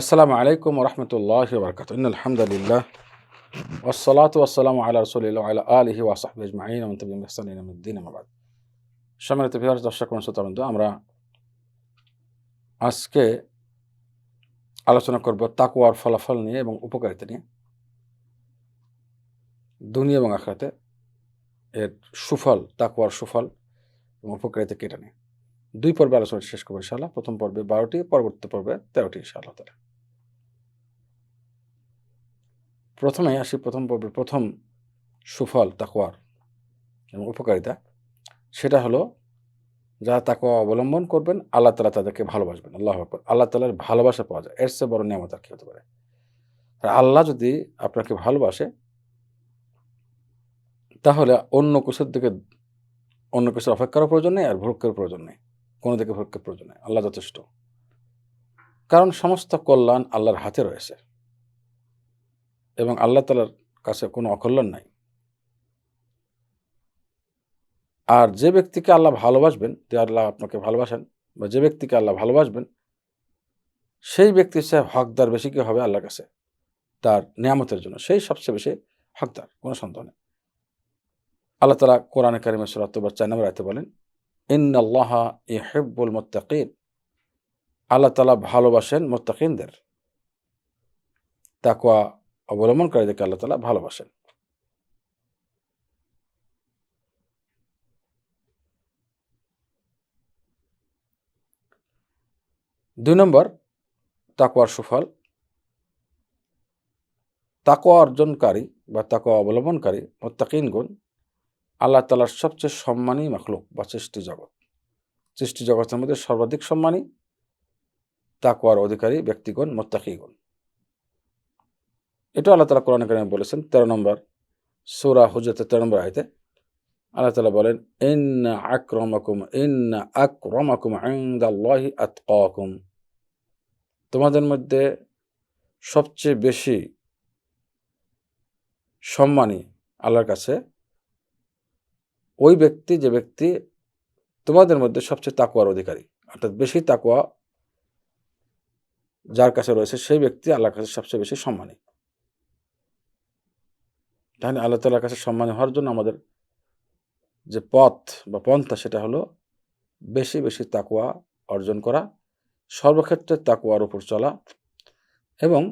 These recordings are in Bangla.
আসসালামু আলাইকুম রহমতুল্লাহ বরকাত আলহামদুলিল্লাহ ওসলাত ওসালাম আল্লাহ রসুলিল্লাহ আল্লাহ আলহি ওয়াসাহব আজমাইন সম্মানিত বিহার দর্শক শ্রোতাবন্ধু আমরা আজকে আলোচনা করব তাকুয়ার ফলাফল নিয়ে এবং উপকারিতা নিয়ে। দুনিয়া এবং আখরাতে এর সুফল তাকুয়ার সুফল এবং উপকারিতা কেটে নিয়ে। দুই পর্বে আলোচনা শেষ করব ইনশাআল্লাহ। প্রথম পর্বে বারোটি, পরবর্তী পর্বে তেরোটি ইনশাআল্লাহ তালা প্রথমে আসি প্রথম পর্বের প্রথম সুফল তাকোয়ার এবং উপকারিতা। সেটা হলো, যারা তাকোয়া অবলম্বন করবেন, আল্লাহ তালা তাদেরকে ভালোবাসবেন। আল্লাহ আল্লাহ তালার ভালোবাসা পাওয়া যায়। এর চেয়ে বড় নিয়ামত আর কি হতে পারে? আর আল্লাহ যদি আপনাকে ভালোবাসে, তাহলে অন্য কিছুর দিকে, অন্য কিছুর অপেক্ষারও প্রয়োজন নেই আর ভ্রক্ষের প্রয়োজন নেই। কোনো দিকে ভ্রক্ষের প্রয়োজন নেই। আল্লাহ যথেষ্ট। কারণ সমস্ত কল্যাণ আল্লাহর হাতে রয়েছে। এবং আল্লাহ তালার কাছে কোনো অকল্যাণ নাই। আর যে ব্যক্তিকে আল্লাহ ভালোবাসবেন, যে আল্লাহ আপনাকে ভালোবাসেন বা যে ব্যক্তিকে আল্লাহ ভালোবাসবেন, সেই ব্যক্তির সে হকদার বেশি কী হবে আল্লাহর কাছে, তার নিয়ামতের জন্য। সেই সবচেয়ে বেশি হকদার, কোনো সন্দেহ নেই। আল্লাহ তালা কোরআনে কারিমে সুরাত্তবার চার নম্বর আয়তে বলেন ইন আল্লাহ ইহেব্বুল মোত্তাকিন। আল্লাহ তালা ভালোবাসেন মোত্তাকিনদের। তাকুয়া অবলম্বনকারীদেরকে আল্লাহ তালা ভালোবাসেন। দুই নম্বর তাকুয়ার সুফল। তাকোয়া অর্জনকারী বা তাকোয়া অবলম্বনকারী মোত্তাকিন গুণ আল্লাহ তালার সবচেয়ে সম্মানী মাখলুক বা সৃষ্টি জগৎ। সৃষ্টি জগতের মধ্যে সর্বাধিক সম্মানী তাকোয়ার অধিকারী ব্যক্তিগণ মোত্তাকিগুণ এটা আল্লাহ তালা কোরআন কারিমে বলেছেন, তেরো নম্বর সুরা হুজরতে তেরো নম্বর আয়তে। আল্লাহ তালা বলেন ইন আক্রমাকুম ইন আক্রমাকুম আইন্দাল্লাহি আতকাকুম। তোমাদের মধ্যে সবচেয়ে বেশি সম্মানী আল্লাহর কাছে ওই ব্যক্তি, যে ব্যক্তি তোমাদের মধ্যে সবচেয়ে তাকুয়ার অধিকারী। অর্থাৎ বেশি তাকুয়া যার কাছে রয়েছে, সেই ব্যক্তি আল্লাহর কাছে সবচেয়ে বেশি সম্মানী। তাহলে আল্লাহ তালার কাছে সম্মান হওয়ার জন্য আমাদের যে পথ বা পন্থা সেটা হলো বেশি বেশি তাকুয়া অর্জন করা, সর্বক্ষেত্রে তাকুয়ার উপর চলা এবং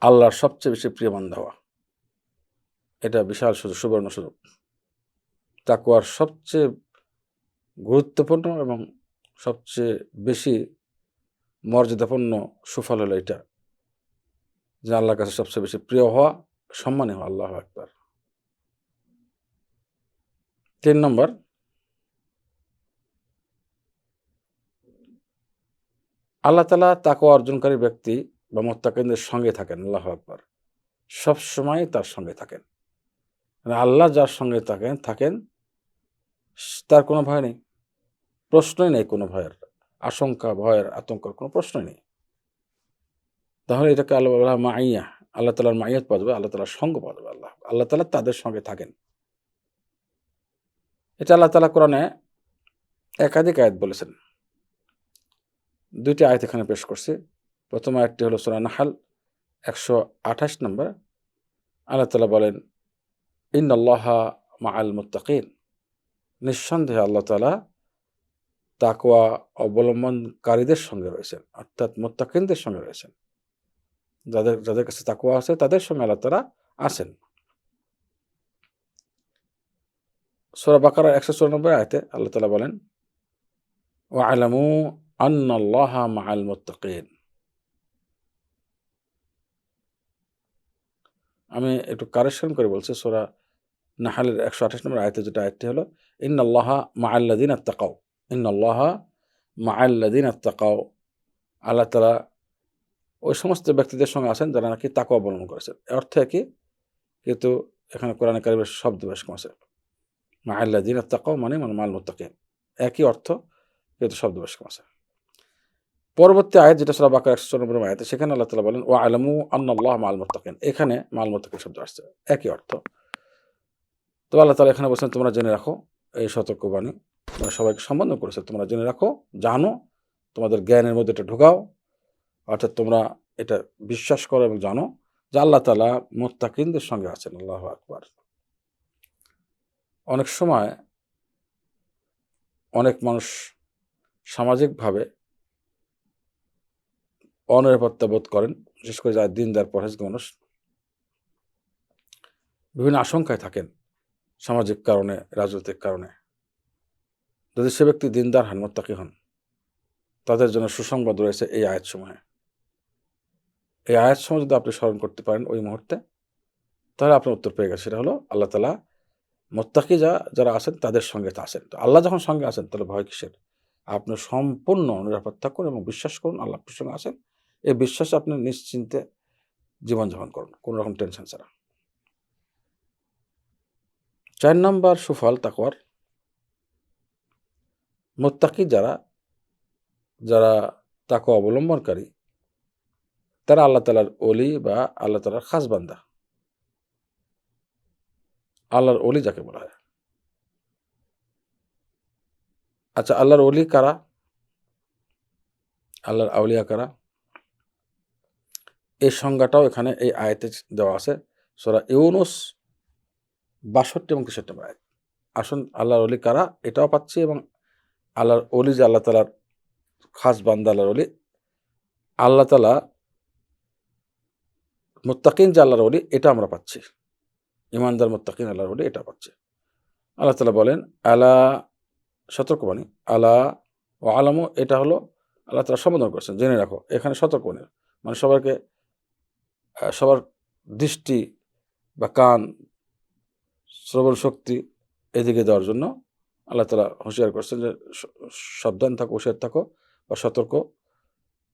আল্লাহর সবচেয়ে বেশি প্রিয়মান দেওয়া। এটা বিশাল সুযোগ, সুবর্ণ সুযোগ। তাকুয়ার সবচেয়ে গুরুত্বপূর্ণ এবং সবচেয়ে বেশি মর্যাদাপূর্ণ সুফল হলো এটা। যে আল্লাহর কাছে সবচেয়ে বেশি প্রিয় হওয়া, সম্মানী হওয়া, আল্লাহ একবার তিন নম্বর। আল্লাহ তালা তাকুয়া অর্জনকারী ব্যক্তি বা মোত্তাকিনদের সঙ্গে থাকেন, আল্লাহ একবার সবসময় তার সঙ্গে থাকেন। মানে আল্লাহ যার সঙ্গে থাকেন থাকেন, তার কোনো ভয় নেই। প্রশ্নই নেই কোনো ভয়ের, আশঙ্কা, ভয়ের, আতঙ্কর কোনো প্রশ্নই নেই। তাহলে এটাকে আল্লাহ আল্লাহ মাইয়া, আল্লাহ তালার মাইয়াত পাওয়া যাবে, আল্লাহ তালার সঙ্গ পাওয়া যাবে আল্লাহ। আল্লাহ তালা তাদের সঙ্গে থাকেন। এটা আল্লাহ তালা কোরআনে একাধিক আয়াত বলেছেন। দুইটি আয়াত এখানে পেশ করছি। প্রথম আয়াতটি হলো সোনা নাহাল, একশো আঠাশ নম্বর। আল্লাহ তালা বলেন ইন আল্লাহ মা আল মুত্তাকিন। নিঃসন্দেহে আল্লাহ তালা তাকুয়া অবলম্বনকারীদের সঙ্গে রয়েছেন, অর্থাৎ মোত্তাকিনদের সঙ্গে রয়েছেন। যাদের যাদের কাছে তাকুয়া আছে, তাদের সঙ্গে আল্লাহ তালা আছেন। সোরা বাকার একশো চুরানব্বই আয়তে আল্লাহ তালা বলেন ও আলামু আন্নাল্লাহ মা মুত্তাকিন। আমি একটু কারেকশন করে বলছি, সোরা নাহালের একশো আঠাশ নম্বর আয়তে যেটা আয়টি হলো ইন আল্লাহ মা আল্লাদিন আত্মাকাও ইন আল্লাহ মা আল্লাদিন আত্মাকাও আল্লাহ তালা ওই সমস্ত ব্যক্তিদের সঙ্গে আছেন যারা নাকি তাকে অবলম্বন করেছেন। অর্থ একই, কিন্তু এখানে কোরআন কারিমের শব্দ বেশ কম আছে মা আল্লাদিন আত্মাকাও মানে মানে মাল মুত্তাকিন। একই অর্থ, কিন্তু শব্দ বেশ কম আছে পরবর্তী আয়াত যেটা সুরা বাকার একশো চৌরানব্বই আয়াত, সেখানে আল্লাহ তালা বলেন ও আলমু আন্নাল্লাহ মাল মুত্তাকিন। এখানে মাল মুত্তাকিন শব্দ আসছে। একই অর্থ। তো আল্লাহ তালা এখানে বলছেন, তোমরা জেনে রাখো, এই সতর্কবাণী, তোমরা সবাইকে সম্বোধন করেছে। তোমরা জেনে রাখো, জানো, তোমাদের জ্ঞানের মধ্যে এটা ঢোকাও অর্থাৎ তোমরা এটা বিশ্বাস করো এবং জানো যে আল্লাহ তালা মোত্তাকিনদের সঙ্গে আছেন, আল্লাহ আকবার। অনেক সময় অনেক মানুষ সামাজিকভাবে অনিরাপত্তা বোধ করেন, বিশেষ করে যারা দিনদার পরহেজগ মানুষ। বিভিন্ন আশঙ্কায় থাকেন সামাজিক কারণে, রাজনৈতিক কারণে। যদি সে ব্যক্তি দিনদার হন, মোত্তাকি হন, তাদের জন্য সুসংবাদ রয়েছে এই আয়াত সময়ে এই আয়াত সময় যদি আপনি স্মরণ করতে পারেন ওই মুহূর্তে, তাহলে আপনার উত্তর পেয়ে গেছে সেটা হলো, আল্লাহ তালা মোত্তাকি যা, যারা আছেন তাদের সঙ্গে তা আছেন। তো আল্লাহ যখন সঙ্গে আছেন, তাহলে ভয় কিসের? আপনি সম্পূর্ণ নিরাপদ থাকুন এবং বিশ্বাস করুন, আল্লাহ আপনার সঙ্গে আছেন। এই বিশ্বাসে আপনি নিশ্চিন্তে জীবনযাপন করুন, কোনো রকম টেনশন ছাড়া। চার নম্বর সুফল তাকওয়ার। মোত্তাকি যারা যারা তাকে অবলম্বনকারী তারা আল্লাহ তালার অলি বা আল্লাহ তালার খাস বান্দা। আল্লাহর অলি যাকে বলা হয়। আচ্ছা আল্লাহর অলি কারা? আল্লাহর আউলিয়া কারা? এই সংজ্ঞাটাও এখানে এই আয়তে দেওয়া আছে। সোরা ইউনুস বাষট্টি এবং তেষট্টি আয়াত। আসুন, আল্লাহর অলি কারা? এটাও পাচ্ছি এবং আল্লাহর অলি যে আল্লাহ তালার খাস বান্দা, আল্লাহর অলি আল্লাহ তালা মুত্তাকিন যে আল্লাহর অলি এটা আমরা পাচ্ছি। ইমানদার মোত্তাকিন আল্লাহর অলি এটা পাচ্ছি। আল্লাহ তালা বলেন, আলা সতর্কবাণী আলা ও আলামও এটা হলো আল্লাহ তালা সম্বোধন করছেন। জেনে রাখো, এখানে সতর্কবাণী মানে সবাইকে সবার দৃষ্টি বা কান শ্রবণ শক্তি এদিকে দেওয়ার জন্য আল্লাহ তালা হুঁশিয়ার করছেন যে সাবধান থাকো, হুঁশিয়ার থাকো বা সতর্ক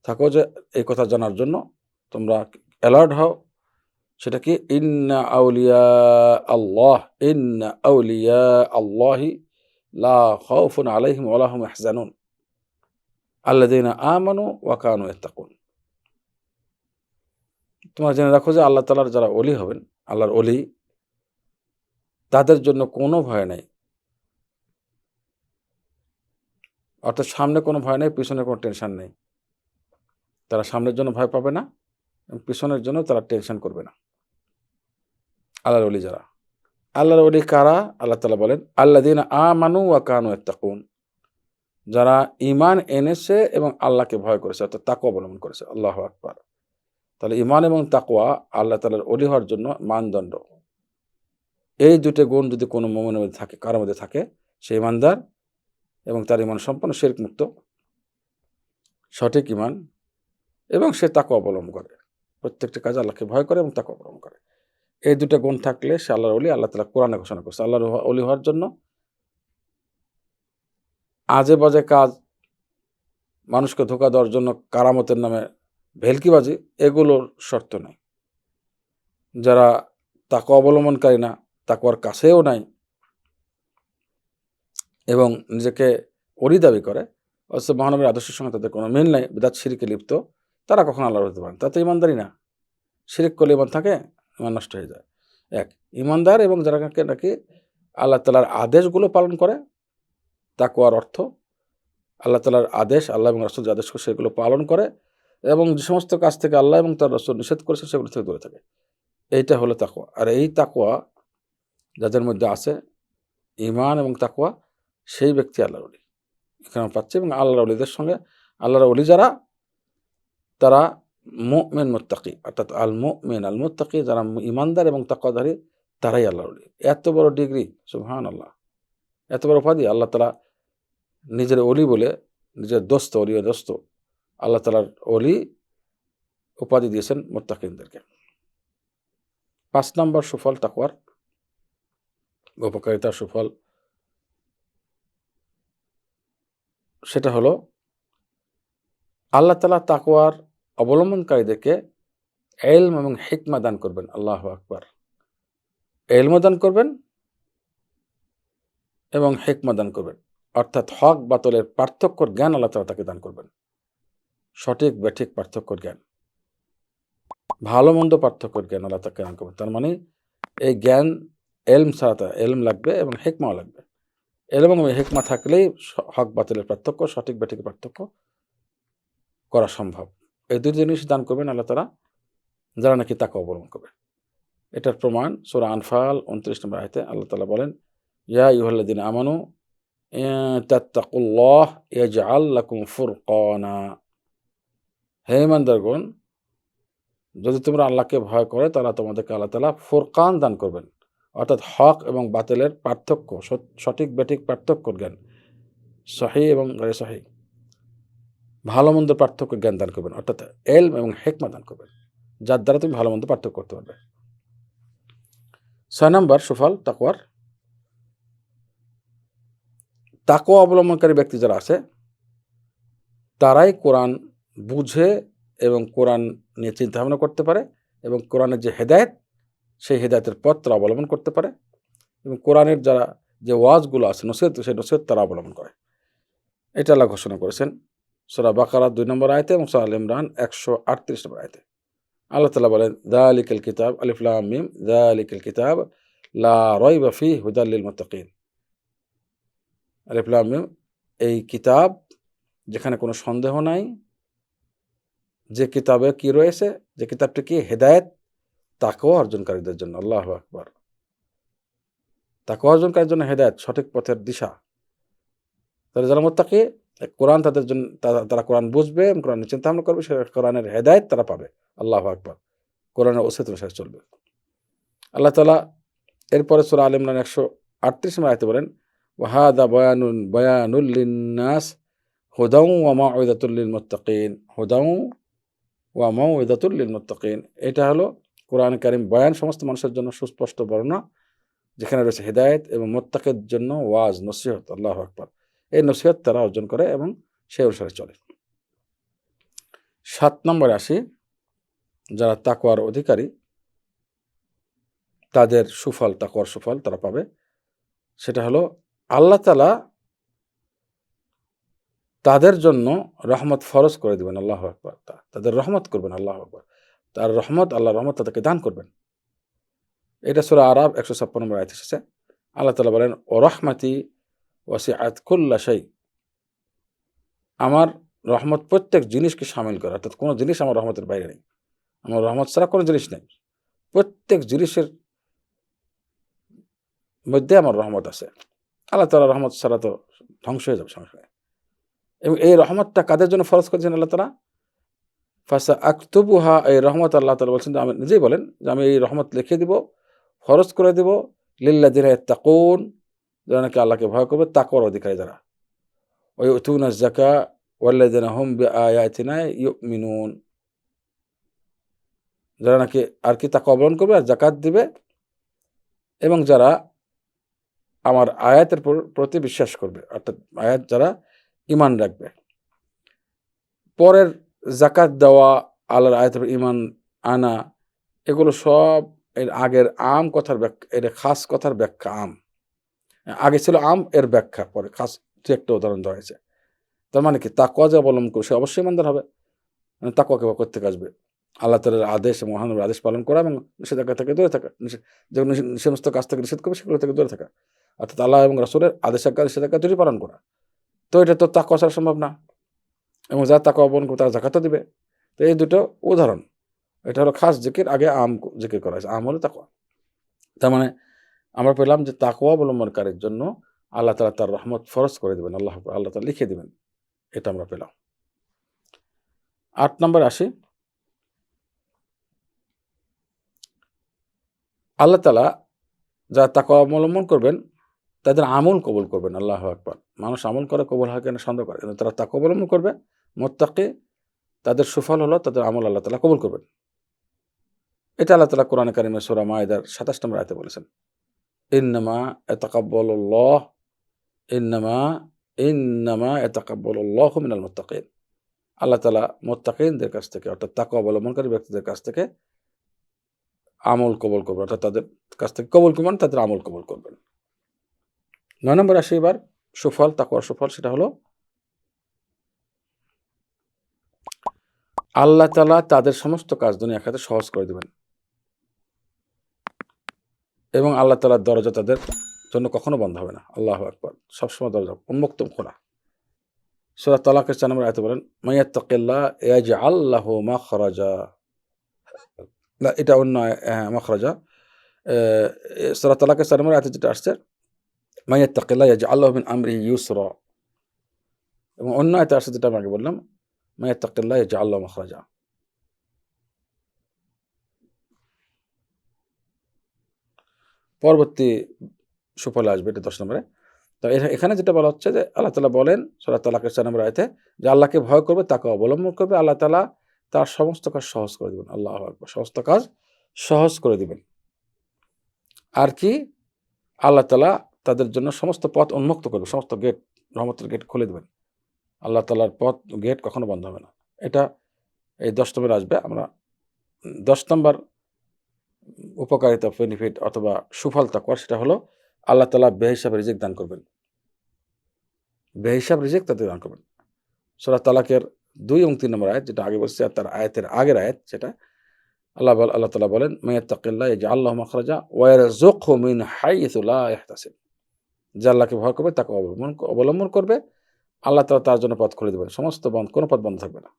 থাকো যে, এই কথা জানার জন্য তোমরা অ্যালার্ট হও, সেটা কি? ইন্না আউলিয়া আল্লাহ, ইন্না আউলিয়া আল্লাহি লা খাউফুন আলাইহিম ওয়া লাহুম ইয়াহজানুন আল্লাযীনা আমানু ওয়া কানু ইয়াত্তাকুন তোমরা জেনে রাখো যে আল্লাহ তাআলার যারা ওলি হবেন, আল্লাহর ওলি, তাদের জন্য কোনো ভয় নাই। অর্থাৎ সামনে কোনো ভয় নেই, পিছনে কোনো টেনশন নেই। তারা সামনের জন্য ভয় পাবে না। পিছনের জন্য তারা টেনশন করবে না। আল্লাহর অলি যারা। আল্লাহর অলি কারা? আল্লাহ তালা বলেন আল্লাহ দিন আ মানু ওয়া কানু এত্তাকুন যারা ইমান এনেছে এবং আল্লাহকে ভয় করেছে, অর্থাৎ তাকু অবলম্বন করেছে। আল্লাহ আকবার। তাহলে ইমান এবং তাকুয়া আল্লাহ তালার অলি হওয়ার জন্য মানদণ্ড। এই দুটো গুণ যদি কোনো মোমেনের মধ্যে থাকে কারোর মধ্যে থাকে সে ইমানদার এবং তার ইমান সম্পূর্ণ শেরক মুক্ত সঠিক ইমান এবং সে তাকে অবলম্বন করে। প্রত্যেকটি কাজে আল্লাহকে ভয় করে এবং তাকে অবলম্বন করে। এই দুটো গুণ থাকলে সে আল্লাহর অলি আল্লাহ তালা কোরআনে ঘোষণা করছে। আল্লাহর অলি হওয়ার জন্য আজে বাজে কাজ, মানুষকে ধোকা দেওয়ার জন্য কারামতের নামে ভেলকিবাজি, এগুলোর শর্ত নেই। যারা তাকে অবলম্বনকারী না তাকুয়ার কাছেও নাই এবং নিজেকে অলি দাবি করে, অথচ মহানবীর আদর্শের সঙ্গে তাদের কোনো মিল নাই, বিদাত সিরিকে লিপ্ত। তারা কখনো আল্লাহ হতে পারেন তাতে ইমানদারি না। শিরিক করলে ইমান থাকে ইমান নষ্ট হয়ে যায়। এক, ইমানদার এবং যারা নাকি আল্লাহ তালার আদেশগুলো পালন করে তাকুয়ার অর্থ, আল্লাহ তালার আদেশ, আল্লাহ এবং রসুল আদেশ করে সেগুলো পালন করে এবং যে সমস্ত কাজ থেকে আল্লাহ এবং তার রসুল নিষেধ করেছে সেগুলো থেকে দূরে থাকে। এইটা হলো তাকুয়া আর এই তাকুয়া যাদের মধ্যে আছে ইমান এবং তাকুয়া সেই ব্যক্তি আল্লাহর অলি এখানে পাচ্ছি এবং আল্লাহর অলিদের সঙ্গে, আল্লাহর অলি যারা তারা মুমিন মুত্তাকি, অর্থাৎ আল মুমিন আল মুত্তাকি যারা ইমানদার এবং তাকুয়াধারী তারাই আল্লাহর অলি এত বড় ডিগ্রি সুবহান আল্লাহ এত বড় উপাধি, আল্লাহ তালা নিজের অলি বলে, নিজের দোস্ত অলি ও দোস্ত, আল্লাহ তালার অলি উপাধি দিয়েছেন মোত্তাকিনদেরকে। পাঁচ নম্বর সুফল তাকুয়ার উপকারিতার সুফল। সেটা হলো, আল্লাহ তালা তাকুয়ার অবলম্বনকারীদেরকে এলম এবং হিকমা দান করবেন, আল্লাহ আকবার। এলম দান করবেন এবং হেকমা দান করবেন। অর্থাৎ হক বাতলের পার্থক্যর জ্ঞান আল্লাহ তালা তাকে দান করবেন। সঠিক ব্যাঠিক পার্থক্যর জ্ঞান। ভালো, মন্দ পার্থক্যর জ্ঞান আল্লাহ তাকে দান করবেন। তার মানে এই জ্ঞান এলম ছাড়া এলম লাগবে এবং হেকমাও লাগবে। এলম এবং হেকমা থাকলেই হক বাতলের পার্থক্য, সঠিক ব্যাঠিক পার্থক্য করা সম্ভব। এই দুই জিনিস দান করবেন, আল্লাহ তালা যারা নাকি তাকে অবলম্বন করবে। এটার প্রমাণ সুরা আনফাল উনত্রিশ নম্বর আয়তে আল্লাহ তালা বলেন, ইয়া ইহল্লাদিন আমানু তাত্তাকুল্লাহ ইয়াজআল লাকুম ফুরকানা। হে ইমানদারগণ, যদি তোমরা আল্লাহকে ভয় করে, তাহলে তোমাদেরকে আল্লাহ তালা ফুরকান দান করবেন। অর্থাৎ হক এবং বাতিলের পার্থক্য, সঠিক বেঠিক পার্থক্য জ্ঞান, সহি এবং গাড়ি সহি। ভালো মন্দ পার্থক্য জ্ঞান দান করবেন, অর্থাৎ এল এবং হেকমা দান করবেন, যার দ্বারা তুমি ভালো মন্দ পার্থক্য করতে পারবে। ছয় নম্বর, সুফল তাকোয়ার তাকওয়া অবলম্বনকারী ব্যক্তি যারা আছে, তারাই কোরআন বুঝে এবং কোরআন নিয়ে চিন্তা ভাবনা করতে পারে এবং কোরআনের যে হেদায়েত, সেই হেদায়েতের পথ তারা অবলম্বন করতে পারে এবং কোরআনের যারা যে ওয়াজগুলো আছে, নসিহত, সেই নসিহত তারা অবলম্বন করে। এটা আল্লাহ ঘোষণা করেছেন। সোরা বাকারা দুই নম্বর আয়তে এবং সোহাল ইমরান একশো আটত্রিশ নম্বর আয়তে। আল্লাহ তালা বলেন দা আলিকেল কিতাব আলিফুল্লাহ মিম দা আলিকেল কিতাব, লা রয় বাফি হুদাল্লিল মতকিন আলিফুল্লাহ মিম, এই কিতাব যেখানে কোনো সন্দেহ নাই, যে কিতাবে কি রয়েছে, যে কিতাবটি কি হেদায়েত তাকেও অর্জনকারীদের জন্য। আল্লাহ আকবার। তাকে অর্জনকারীর জন্য হেদায়েত সঠিক পথের দিশা। তাহলে যারা মোত্তাকি কোরআন তাদের জন্য তারা- কোরআন বুঝবে এবং কোরআনের চিন্তা ভাবনা করবে সেটা কোরআনের হেদায়েত তারা পাবে। আল্লাহ আকবার। কোরআনের ওসিত অনুসারে চলবে। আল্লাহ তালা এরপরে সুরা আল ইমরান একশো আটত্রিশ নম্বর আয়তে বলেন, ওয়াহাদা বয়ানুল বয়ানুল্লিনাস হুদাউ ওয়ামা ওয়েদাতুল্লিল মুত্তাকিন হুদাউ ওয়ামা ওয়েদাতুল্লিল মুত্তাকিন এটা হলো কোরআন কারিম বয়ান সমস্ত মানুষের জন্য সুস্পষ্ট বর্ণনা, যেখানে রয়েছে হেদায়েত এবং মোত্তাকের জন্য ওয়াজ, নসিহত। আল্লাহ আকবর। এই নসিহত তারা অর্জন করে এবং সেই অনুসারে চলে। সাত নম্বরে আসি যারা তাকওয়ার অধিকারী, তাদের সুফল, তাকওয়ার সুফল তারা পাবে। সেটা হলো আল্লাহ তালা তাদের জন্য রহমত ফরজ করে দিবেন, আল্লাহ আকবর। তাদের রহমত করবেন, আল্লাহ আকবর। তার রহমত আল্লাহ রহমত তাদেরকে দান করবেন। এটা সুরা আরব একশো ছাপ্পান্ন নম্বর আয়াত এসেছে। আল্লাহ তালা বলেন ও রহমাতি ওয়াসি আয়াতকুল্লা সেই আমার রহমত প্রত্যেক জিনিসকে সামিল করে, অর্থাৎ কোনো জিনিস আমার রহমতের বাইরে নেই। আমার রহমত ছাড়া কোনো জিনিস নেই। প্রত্যেক জিনিসের মধ্যে আমার রহমত আছে। আল্লাহ তালা রহমত ছাড়া তো ধ্বংস হয়ে যাবে সংসারে এবং এই রহমতটা কাদের জন্য ফরজ করেছেন আল্লাহ তালা ফাসা আক্তবুহা এই রহমত আল্লাহ তালা বলছেন আমি নিজেই বলেন যে, আমি এই রহমত লিখে দিব, ফরজ করে দিব লিল্লা দিন তাকুন যারা নাকি আল্লাহকে ভয় করবে তাকর অধিকারী যারা ওই উতুন জাকা ওয়াল্লাদিন হোম আয়াতিনা মিনুন যারা নাকি আর কি তাকে অবলম্বন করবে, আর জাকাত দিবে, এবং যারা আমার আয়াতের প্রতি বিশ্বাস করবে, অর্থাৎ আয়াত যারা ইমান রাখবে। পরের জাকাত দেওয়া, আল্লাহর আয়াতের ইমান আনা, এগুলো সব এর আগের আম কথার ব্যাখ্যা, এর খাস কথার ব্যাখ্যা আম। আগে ছিল আম, এর ব্যাখ্যা পরে। খাস, দু একটা উদাহরণ দেওয়া হয়েছে। তার মানে কি? তাকুয়া যে অবলম্বন করবে, সে অবশ্যই ইমানদার হবে। মানে তাকুয়াকে করতে আসবে? আল্লাহ তালার আদেশ এবং মহানবীর আদেশ পালন করা এবং নিষেধাজ্ঞা থেকে দূরে থাকা। যেগুলো সমস্ত কাজ থেকে নিষেধ করবে, সেগুলো থেকে দূরে থাকা। অর্থাৎ আল্লাহ এবং রাসুলের আদেশাজ্ঞা, নিষেধাজ্ঞা দুটি পালন করা। তো এটা তো তাকুয়া ছাড়া সম্ভব না। এবং যারা তাকুয়া অবলম্বন করবে, তারা জাকাতও দিবে। তো এই দুটো উদাহরণ। এটা হলো খাস জিকির, আগে আম জিকির করা হয়েছে। আম হলো তাকুয়া তার মানে আমরা পেলাম যে তাকুয়া অবলম্বনকারীর জন্য আল্লাহ তালা তার রহমত ফরজ করে দেবেন, আল্লাহ আল্লাহ তালা লিখে দেবেন। এটা আমরা পেলাম। আট নম্বর আসি। আল্লাহ তালা যারা তাকে অবলম্বন করবেন, তাদের আমল কবুল করবেন, আল্লাহ আকবর। মানুষ আমল করে, কবুল হয় কেন সন্দেহ করে। কিন্তু তারা তাকে অবলম্বন করবে, মোত্তাকে তাদের সুফল হলো তাদের আমল আল্লাহ তালা কবুল করবেন। এটা আল্লাহ তালা কোরআন কারিমের সোরা মায়দার সাতাশ নম্বর আয়তে বলেছেন। ইন্নামা এতাকাব্বল্লাহ ইন্নামা ইন্নামা এতাকাব্বল্লাহ মিনাল মোত্তাকিন আল্লাহ তালা মোত্তাকিনদের কাছ থেকে অর্থাৎ তাকে অবলম্বনকারী ব্যক্তিদের কাছ থেকে আমল কবল করবেন, অর্থাৎ তাদের কাছ থেকে কবল করবেন তাদের আমল কবল করবেন। নয় নম্বর আসে এবার সুফল, তাকওয়ার সুফল, সেটা হলো আল্লাহ তালা তাদের সমস্ত কাজ দুনিয়া খাতে সহজ করে দেবেন। এবং আল্লাহ তালার দরজা তাদের জন্য কখনো বন্ধ হবে না। আল্লাহ আকবর। সবসময় দরজা উন্মুক্ত খোলা। সুরা তালাকের চার নম্বর আয়তে বলেন মাইয়াত্তাকিল্লাহ ইয়াজআল লাহু মাখরাজা। না, এটা অন্য হ্যাঁ মাখরাজা। সুরা তালাকের চার নম্বর আয়তে যেটা আসছে মাইয়াত্তাকিল্লাহ ইয়াজআল লাহু মিন আমরিহি ইউসরা। এবং অন্য আয়তে আসছে যেটা আমি আগে বললাম মাইয়াত্তাকিল্লাহ ইয়াজআল লাহু মাখরাজা। পরবর্তী সুফলে আসবে এটা দশ নম্বরে। তো এখা- এখানে যেটা বলা হচ্ছে যে আল্লাহ তালা বলেন সোলা তালাকের চার নম্বর আয়তে যে আল্লাহকে ভয় করবে, তাকে অবলম্বন করবে, আল্লাহ তালা তার সমস্ত কাজ সহজ করে দিবেন। আল্লাহ সমস্ত কাজ সহজ করে দিবেন। আর কি? আল্লাহ তালা তাদের জন্য সমস্ত পথ উন্মুক্ত করবে, সমস্ত গেট রহমতের গেট খুলে দেবেন। আল্লাহ তালার পথ গেট কখনো বন্ধ হবে না। এটা এই দশ নম্বরে আসবে। আমরা দশ নম্বর উপকারিতা বেনিফিট অথবা সুফল তাকওয়ার সেটা হলো আল্লাহ তালা বেহিসাব রিজিক দান করবেন। বেহিসাব রিজিক তাদের দান করবেন। সোরা তালাকের দুই এবং তিন নম্বর আয়াত যেটা আগে বলছে তার আয়াতের আগের আয়াত সেটা আল্লাহ আল্লাহ তালা বলেন মেয়াত্তাকিল্লাহ যে আল্লাহ মখরাজা ওয়ার জোখ মিন ইহতাসিব যে আল্লাহকে ভয় করবে তাকে অবলম্বন অবলম্বন করবে, আল্লাহ তালা তার জন্য পথ খুলে দেবেন। সমস্ত বন্ধ কোনো পথ বন্ধ থাকবে না।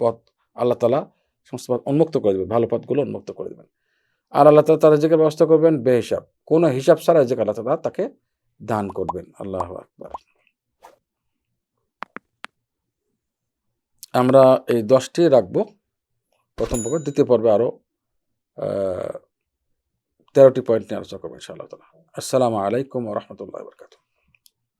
পথ আল্লাহ তালা সমস্ত পথ উন্মুক্ত করে দেবেন, ভালো পথগুলো উন্মুক্ত করে দেবেন। আর আল্লাহ তালা তার রেজেকের ব্যবস্থা করবেন বেহিসাব। কোনো হিসাব ছাড়া রেজেক আল্লাহ তালা তাকে দান করবেন। আল্লাহ আকবর। আমরা এই দশটি রাখব। প্রথম পর্বে, দ্বিতীয় পর্বে আরও তেরোটি পয়েন্ট নিয়ে আলোচনা করব ইনশাআল্লাহ তালা আসসালামু আলাইকুম রহমতুল্লাহ বরকাত